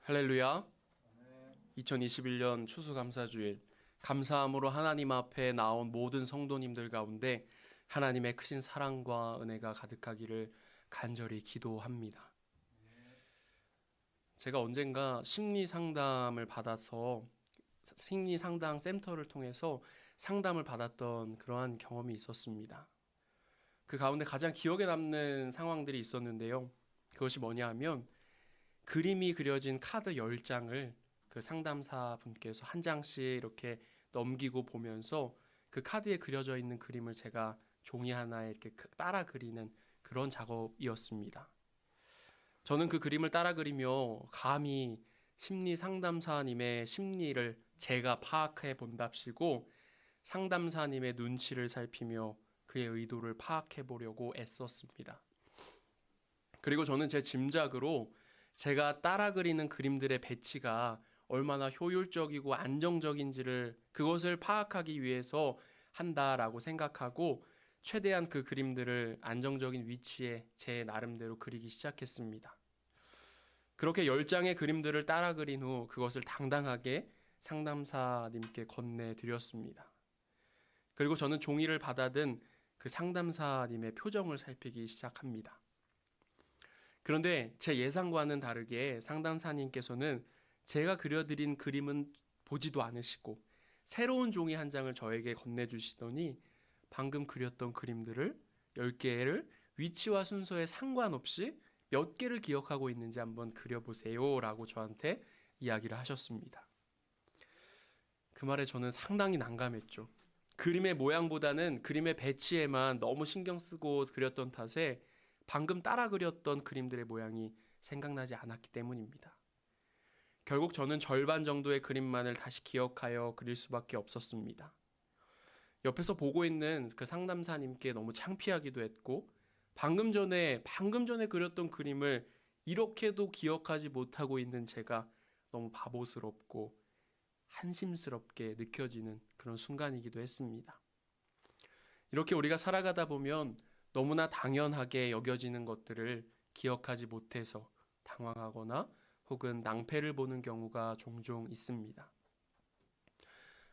할렐루야. 2021년 추수감사주일 감사함으로 하나님 앞에 나온 모든 성도님들 가운데 하나님의 크신 사랑과 은혜가 가득하기를 간절히 기도합니다. 제가 언젠가 심리 상담을 받아서 심리 상담 센터를 통해서 상담을 받았던 그러한 경험이 있었습니다. 그 가운데 가장 기억에 남는 상황들이 있었는데요. 그것이 뭐냐 하면 그림이 그려진 카드 10장을 그 상담사 분께서 한 장씩 이렇게 넘기고 보면서 그 카드에 그려져 있는 그림을 제가 종이 하나에 이렇게 크- 따라 그리는 그런 작업이었습니다. 저는 그 그림을 따라 그리며 감히 심리 상담사님의 심리를 제가 파악해 본답시고 상담사님의 눈치를 살피며 그의 의도를 파악해 보려고 애썼습니다. 그리고 저는 제 짐작으로 제가 따라 그리는 그림들의 배치가 얼마나 효율적이고 안정적인지를 그것을 파악하기 위해서 한다라고 생각하고 최대한 그 그림들을 안정적인 위치에 제 나름대로 그리기 시작했습니다. 그렇게 10장의 그림들을 따라 그린 후 그것을 당당하게 상담사님께 건네드렸습니다. 그리고 저는 종이를 받아든 그 상담사님의 표정을 살피기 시작합니다. 그런데 제 예상과는 다르게 상담사님께서는 제가 그려드린 그림은 보지도 않으시고 새로운 종이 한 장을 저에게 건네주시더니 방금 그렸던 그림들을 10개를 위치와 순서에 상관없이 몇 개를 기억하고 있는지 한번 그려보세요 라고 저한테 이야기를 하셨습니다. 그 말에 저는 상당히 난감했죠. 그림의 모양보다는 그림의 배치에만 너무 신경 쓰고 그렸던 탓에 방금 따라 그렸던 그림들의 모양이 생각나지 않았기 때문입니다. 결국 저는 절반 정도의 그림만을 다시 기억하여 그릴 수밖에 없었습니다. 옆에서 보고 있는 그 상담사님께 너무 창피하기도 했고, 방금 전에, 방금 전에 그렸던 그림을 이렇게도 기억하지 못하고 있는 제가 너무 바보스럽고 한심스럽게 느껴지는 그런 순간이기도 했습니다. 이렇게 우리가 살아가다 보면 너무나 당연하게 여겨지는 것들을 기억하지 못해서 당황하거나 혹은 낭패를 보는 경우가 종종 있습니다.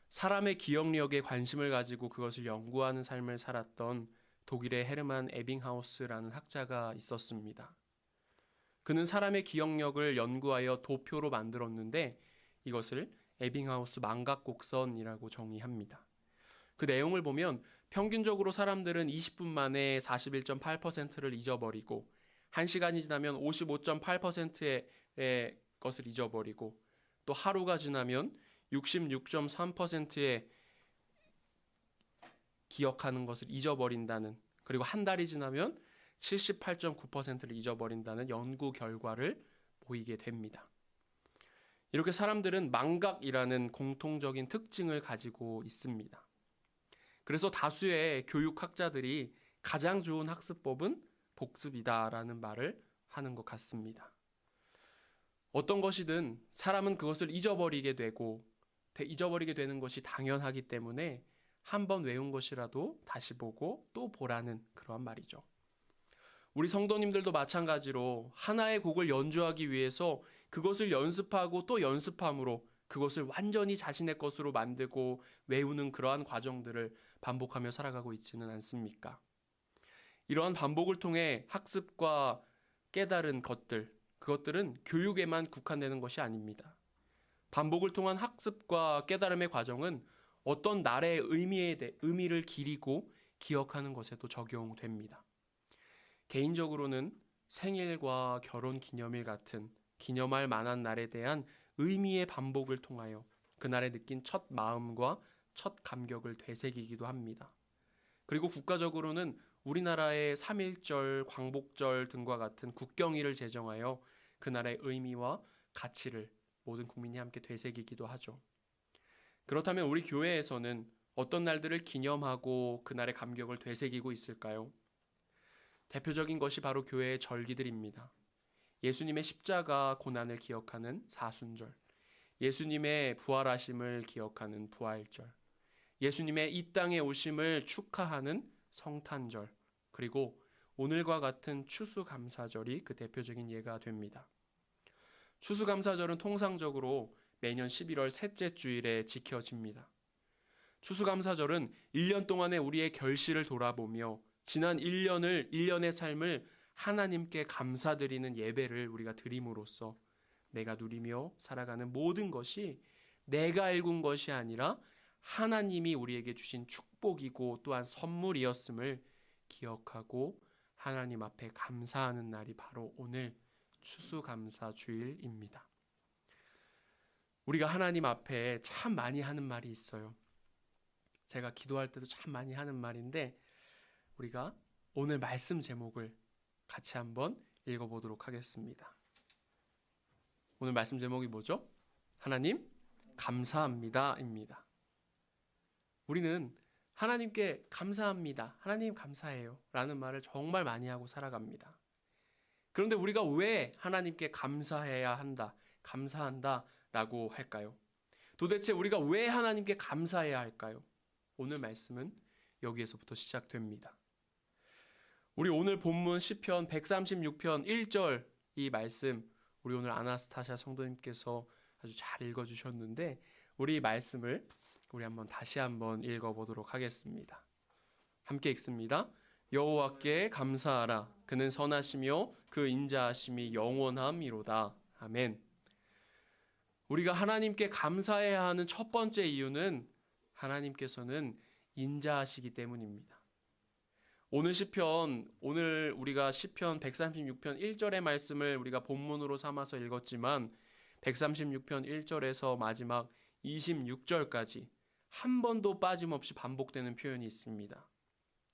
사람의 기억력에 관심을 가지고 그것을 연구하는 삶을 살았던 독일의 헤르만 에빙하우스라는 학자가 있었습니다. 그는 사람의 기억력을 연구하여 도표로 만들었는데 이것을 에빙하우스 망각곡선이라고 정의합니다. 그 내용을 보면 평균적으로 사람들은 20분 만에 41.8%를 잊어버리고 1시간이 지나면 55.8%의 것을 잊어버리고 또 하루가 지나면 66.3%의 기억하는 것을 잊어버린다는 그리고 한 달이 지나면 78.9%를 잊어버린다는 연구 결과를 보이게 됩니다. 이렇게 사람들은 망각이라는 공통적인 특징을 가지고 있습니다. 그래서 다수의 교육학자들이 가장 좋은 학습법은 복습이다라는 말을 하는 것 같습니다. 어떤 것이든 사람은 그것을 잊어버리게 되고 잊어버리게 되는 것이 당연하기 때문에 한 번 외운 것이라도 다시 보고 또 보라는 그러한 말이죠. 우리 성도님들도 마찬가지로 하나의 곡을 연주하기 위해서 그것을 연습하고 또 연습함으로 그것을 완전히 자신의 것으로 만들고 외우는 그러한 과정들을 반복하며 살아가고 있지는 않습니까? 이러한 반복을 통해 학습과 깨달은 것들, 그것들은 교육에만 국한되는 것이 아닙니다. 반복을 통한 학습과 깨달음의 과정은 어떤 날의 의미에 대, 의미를 기리고 기억하는 것에도 적용됩니다. 개인적으로는 생일과 결혼 기념일 같은 기념할 만한 날에 대한 의미의 반복을 통하여 그날에 느낀 첫 마음과 첫 감격을 되새기기도 합니다. 그리고 국가적으로는 우리나라의 3.1절, 광복절 등과 같은 국경일을 제정하여 그날의 의미와 가치를 모든 국민이 함께 되새기기도 하죠. 그렇다면 우리 교회에서는 어떤 날들을 기념하고 그날의 감격을 되새기고 있을까요? 대표적인 것이 바로 교회의 절기들입니다. 예수님의 십자가 고난을 기억하는 사순절, 예수님의 부활하심을 기억하는 부활절, 예수님의 이 땅에 오심을 축하하는 성탄절, 그리고 오늘과 같은 추수감사절이 그 대표적인 예가 됩니다. 추수감사절은 통상적으로 매년 11월 셋째 주일에 지켜집니다. 추수감사절은 1년 동안의 우리의 결실을 돌아보며 지난 1년을 1년의 삶을 하나님께 감사드리는 예배를 우리가 드림으로써 내가 누리며 살아가는 모든 것이 내가 일군 것이 아니라 하나님이 우리에게 주신 축복이고 또한 선물이었음을 기억하고 하나님 앞에 감사하는 날이 바로 오늘 추수감사 주일입니다. 우리가 하나님 앞에 참 많이 하는 말이 있어요. 제가 기도할 때도 참 많이 하는 말인데 우리가 오늘 말씀 제목을 같이 한번 읽어보도록 하겠습니다. 오늘 말씀 제목이 뭐죠? 하나님 감사합니다입니다. 우리는 하나님께 감사합니다. 하나님 감사해요. 라는 말을 정말 많이 하고 살아갑니다. 그런데 우리가 왜 하나님께 감사해야 한다, 감사한다 라고 할까요? 도대체 우리가 왜 하나님께 감사해야 할까요? 오늘 말씀은 여기에서부터 시작됩니다. 우리 오늘 본문 시편 136편 1절 이 말씀 우리 오늘 아나스타샤 성도님께서 아주 잘 읽어 주셨는데 우리 이 말씀을 우리 한번 다시 한번 읽어 보도록 하겠습니다. 함께 읽습니다. 여호와께 감사하라 그는 선하시며 그 인자하심이 영원함이로다. 아멘. 우리가 하나님께 감사해야 하는 첫 번째 이유는 하나님께서는 인자하시기 때문입니다. 오늘 시편 오늘 우리가 시편 136편 1절의 말씀을 우리가 본문으로 삼아서 읽었지만 136편 1절에서 마지막 26절까지 한 번도 빠짐없이 반복되는 표현이 있습니다.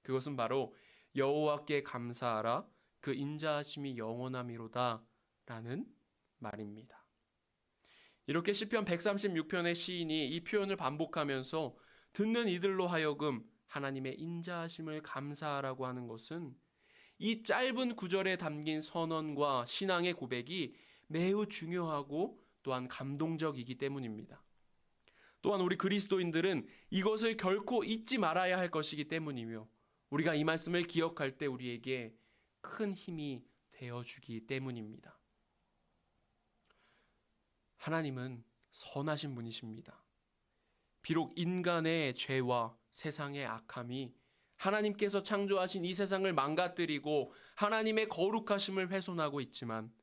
그것은 바로 여호와께 감사하라 그 인자하심이 영원함이로다라는 말입니다. 이렇게 시편 136편의 시인이 이 표현을 반복하면서 듣는 이들로 하여금 하나님의 인자하심을 감사하라고 하는 것은 이 짧은 구절에 담긴 선언과 신앙의 고백이 매우 중요하고 또한 감동적이기 때문입니다. 또한 우리 그리스도인들은 이것을 결코 잊지 말아야 할 것이기 때문이며 우리가 이 말씀을 기억할 때 우리에게 큰 힘이 되어 주기 때문입니다. 하나님은 선하신 분이십니다. 비록 인간의 죄와 세상의 악함이 하나님께서 창조하신 이 세상을 망가뜨리고 하나님의 거룩하심을 훼손하고 있지만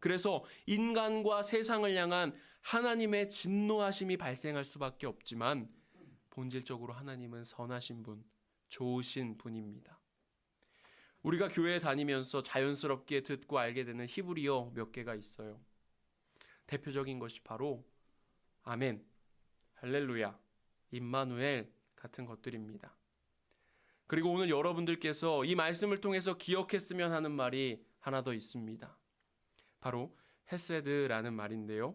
그래서 인간과 세상을 향한 하나님의 진노하심이 발생할 수밖에 없지만 본질적으로 하나님은 선하신 분, 좋으신 분입니다. 우리가 교회에 다니면서 자연스럽게 듣고 알게 되는 히브리어 몇 개가 있어요. 대표적인 것이 바로 아멘, 할렐루야, 임마누엘 같은 것들입니다. 그리고 오늘 여러분들께서 이 말씀을 통해서 기억했으면 하는 말이 하나 더 있습니다. 바로 헤세드라는 말인데요.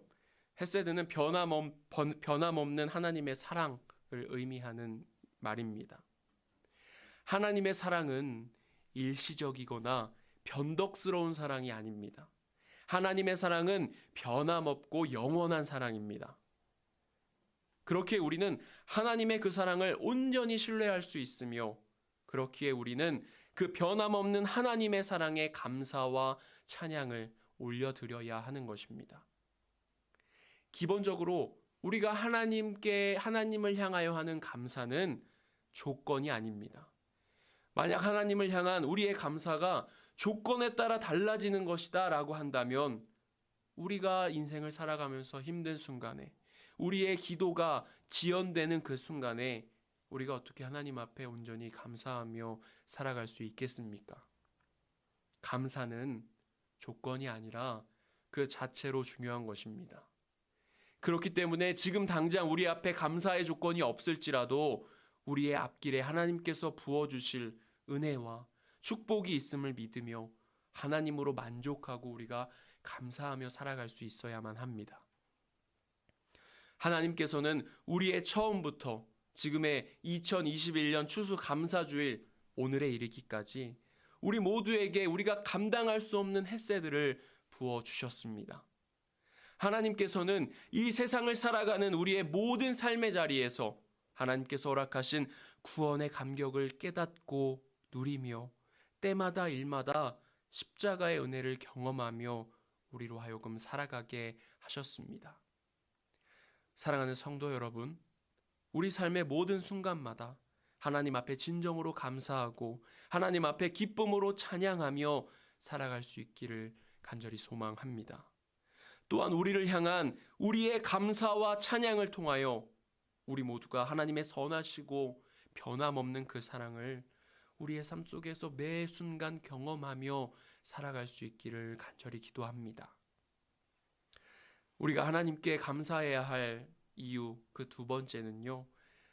헤세드는 변함없, 변함없는 하나님의 사랑을 의미하는 말입니다. 하나님의 사랑은 일시적이거나 변덕스러운 사랑이 아닙니다. 하나님의 사랑은 변함없고 영원한 사랑입니다. 그렇게 우리는 하나님의 그 사랑을 온전히 신뢰할 수 있으며 그렇기에 우리는 그 변함없는 하나님의 사랑에 감사와 찬양을 올려드려야 하는 것입니다. 기본적으로 우리가 하나님께 하나님을 향하여 하는 감사는 조건이 아닙니다. 만약 하나님을 향한 우리의 감사가 조건에 따라 달라지는 것이다라고 한다면 우리가 인생을 살아가면서 힘든 순간에 우리의 기도가 지연되는 그 순간에 우리가 어떻게 하나님 앞에 온전히 감사하며 살아갈 수 있겠습니까? 감사는 조건이 아니라 그 자체로 중요한 것입니다. 그렇기 때문에 지금 당장 우리 앞에 감사의 조건이 없을지라도 우리의 앞길에 하나님께서 부어주실 은혜와 축복이 있음을 믿으며 하나님으로 만족하고 우리가 감사하며 살아갈 수 있어야만 합니다. 하나님께서는 우리의 처음부터 지금의 2021년 추수 감사주일 오늘에 이르기까지 우리 모두에게 우리가 감당할 수 없는 햇새들을 부어 주셨습니다. 하나님께서는 이 세상을 살아가는 우리의 모든 삶의 자리에서 하나님께서 허락하신 구원의 감격을 깨닫고 누리며 때마다 일마다 십자가의 은혜를 경험하며 우리로 하여금 살아가게 하셨습니다. 사랑하는 성도 여러분, 우리 삶의 모든 순간마다 하나님 앞에 진정으로 감사하고 하나님 앞에 기쁨으로 찬양하며 살아갈 수 있기를 간절히 소망합니다. 또한 우리를 향한 우리의 감사와 찬양을 통하여 우리 모두가 하나님의 선하시고 변함없는 그 사랑을 우리의 삶 속에서 매 순간 경험하며 살아갈 수 있기를 간절히 기도합니다. 우리가 하나님께 감사해야 할 이유 그 두 번째는요.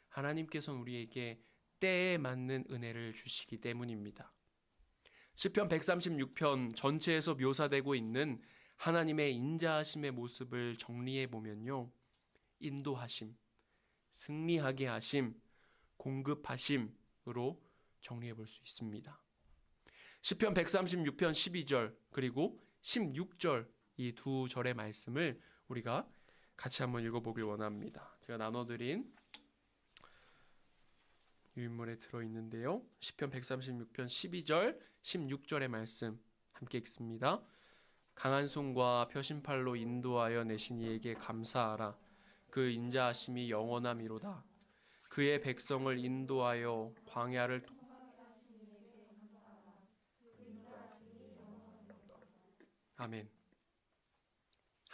하나님께서는 우리에게 때에 맞는 은혜를 주시기 때문입니다. 시편 136편 전체에서 묘사되고 있는 하나님의 인자하심의 모습을 정리해 보면요. 인도하심, 승리하게 하심, 공급하심으로 정리해 볼 수 있습니다. 시편 136편 12절 그리고 16절 이 두 절의 말씀을 우리가 같이 한번 읽어보길 원합니다. 제가 나눠드린 유인물에 들어 있는데요. 시편 136편 12절, 16절의 말씀 함께 읽습니다. 강한 손과 표심팔로 인도하여 내신 이에게 감사하라. 그 인자하심이 영원함이로다. 그의 백성을 인도하여 광야를 통- 아멘.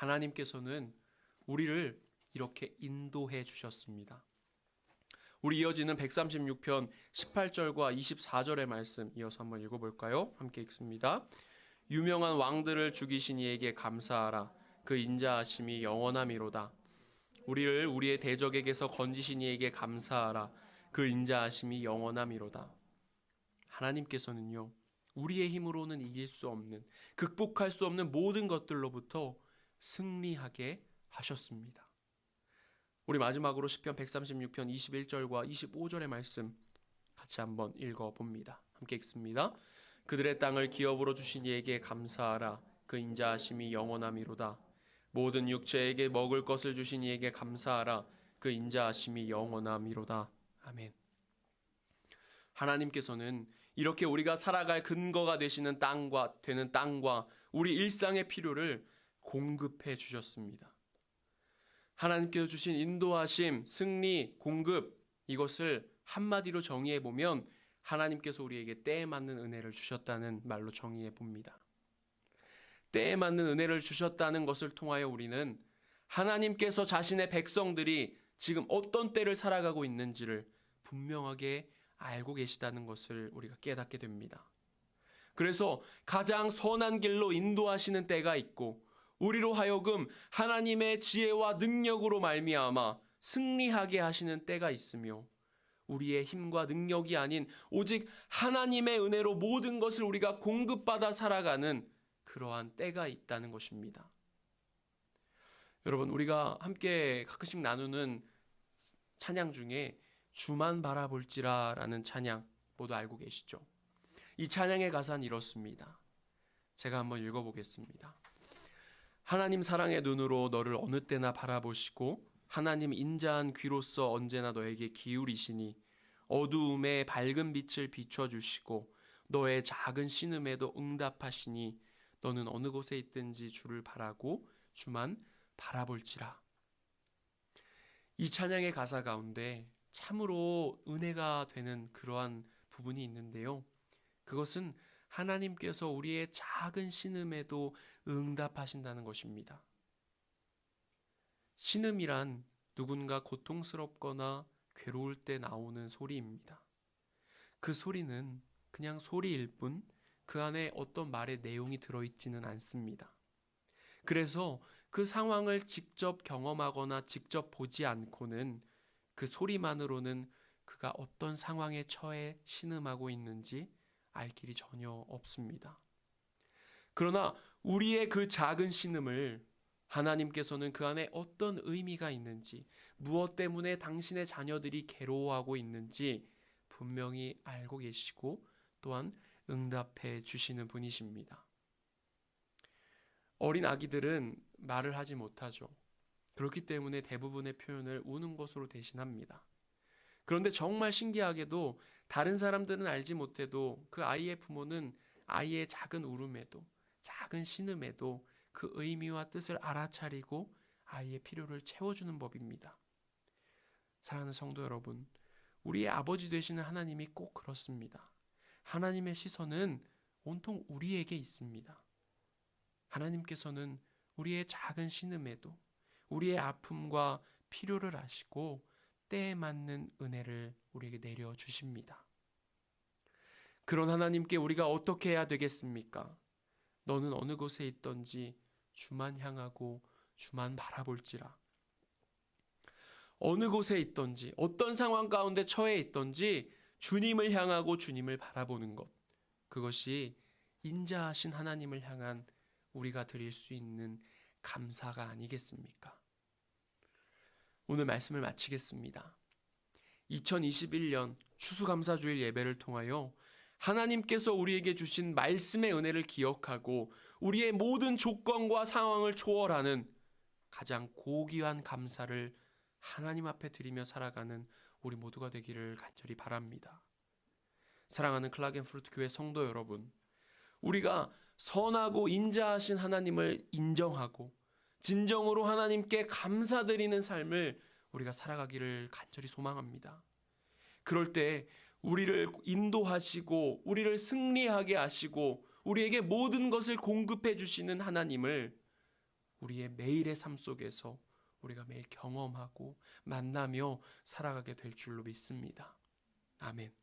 하나님께서는 우리를 이렇게 인도해 주셨습니다. 우리 이어지는 136편 18절과 24절의 말씀 이어서 한번 읽어볼까요? 함께 읽습니다. 유명한 왕들을 죽이신 이에게 감사하라. 그 인자하심이 영원함이로다. 우리를 우리의 대적에게서 건지신 이에게 감사하라. 그 인자하심이 영원함이로다. 하나님께서는요. 우리의 힘으로는 이길 수 없는 극복할 수 없는 모든 것들로부터 승리하게 하셨습니다. 우리 마지막으로 시편 136편 21절과 25절의 말씀 같이 한번 읽어 봅니다. 함께 읽습니다. 그들의 땅을 기업으로 주신 이에게 감사하라. 그 인자하심이 영원함이로다. 모든 육체에게 먹을 것을 주신 이에게 감사하라. 그 인자하심이 영원함이로다. 아멘. 하나님께서는 이렇게 우리가 살아갈 근거가 되시는 땅과 되는 땅과 우리 일상의 필요를 공급해 주셨습니다. 하나님께서 주신 인도하심, 승리, 공급 이것을 한마디로 정의해 보면 하나님께서 우리에게 때에 맞는 은혜를 주셨다는 말로 정의해 봅니다. 때에 맞는 은혜를 주셨다는 것을 통하여 우리는 하나님께서 자신의 백성들이 지금 어떤 때를 살아가고 있는지를 분명하게 알고 계시다는 것을 우리가 깨닫게 됩니다. 그래서 가장 선한 길로 인도하시는 때가 있고 우리로 하여금 하나님의 지혜와 능력으로 말미암아 승리하게 하시는 때가 있으며 우리의 힘과 능력이 아닌 오직 하나님의 은혜로 모든 것을 우리가 공급받아 살아가는 그러한 때가 있다는 것입니다. 여러분 우리가 함께 가끔씩 나누는 찬양 중에 주만 바라볼지라라는 찬양 모두 알고 계시죠? 이 찬양의 가사는 이렇습니다. 제가 한번 읽어보겠습니다. 하나님 사랑의 눈으로 너를 어느 때나 바라보시고 하나님 인자한 귀로서 언제나 너에게 기울이시니 어두움에 밝은 빛을 비춰 주시고 너의 작은 신음에도 응답하시니 너는 어느 곳에 있든지 주를 바라고 주만 바라볼지라. 이 찬양의 가사 가운데 참으로 은혜가 되는 그러한 부분이 있는데요. 그것은 하나님께서 우리의 작은 신음에도 응답하신다는 것입니다. 신음이란 누군가 고통스럽거나 괴로울 때 나오는 소리입니다. 그 소리는 그냥 소리일 뿐 그 안에 어떤 말의 내용이 들어있지는 않습니다. 그래서 그 상황을 직접 경험하거나 직접 보지 않고는 그 소리만으로는 그가 어떤 상황에 처해 신음하고 있는지 알 길이 전혀 없습니다. 그러나 우리의 그 작은 신음을 하나님께서는 그 안에 어떤 의미가 있는지, 무엇 때문에 당신의 자녀들이 괴로워하고 있는지 분명히 알고 계시고 또한 응답해 주시는 분이십니다. 어린 아기들은 말을 하지 못하죠. 그렇기 때문에 대부분의 표현을 우는 것으로 대신합니다. 그런데 정말 신기하게도 다른 사람들은 알지 못해도 그 아이의 부모는 아이의 작은 울음에도 작은 신음에도 그 의미와 뜻을 알아차리고 아이의 필요를 채워주는 법입니다. 사랑하는 성도 여러분, 우리의 아버지 되시는 하나님이 꼭 그렇습니다. 하나님의 시선은 온통 우리에게 있습니다. 하나님께서는 우리의 작은 신음에도 우리의 아픔과 필요를 아시고 때에 맞는 은혜를 우리에게 내려 주십니다. 그런 하나님께 우리가 어떻게 해야 되겠습니까? 너는 어느 곳에 있던지 주만 향하고 주만 바라볼지라. 어느 곳에 있던지 어떤 상황 가운데 처해 있던지 주님을 향하고 주님을 바라보는 것. 그것이 인자하신 하나님을 향한 우리가 드릴 수 있는 감사가 아니겠습니까? 오늘 말씀을 마치겠습니다. 2021년 추수감사주일 예배를 통하여 하나님께서 우리에게 주신 말씀의 은혜를 기억하고 우리의 모든 조건과 상황을 초월하는 가장 고귀한 감사를 하나님 앞에 드리며 살아가는 우리 모두가 되기를 간절히 바랍니다. 사랑하는 클라겐프루트 교회 성도 여러분, 우리가 선하고 인자하신 하나님을 인정하고 진정으로 하나님께 감사드리는 삶을 우리가 살아가기를 간절히 소망합니다. 그럴 때 우리를 인도하시고 우리를 승리하게 하시고 우리에게 모든 것을 공급해 주시는 하나님을 우리의 매일의 삶 속에서 우리가 매일 경험하고 만나며 살아가게 될 줄로 믿습니다. 아멘.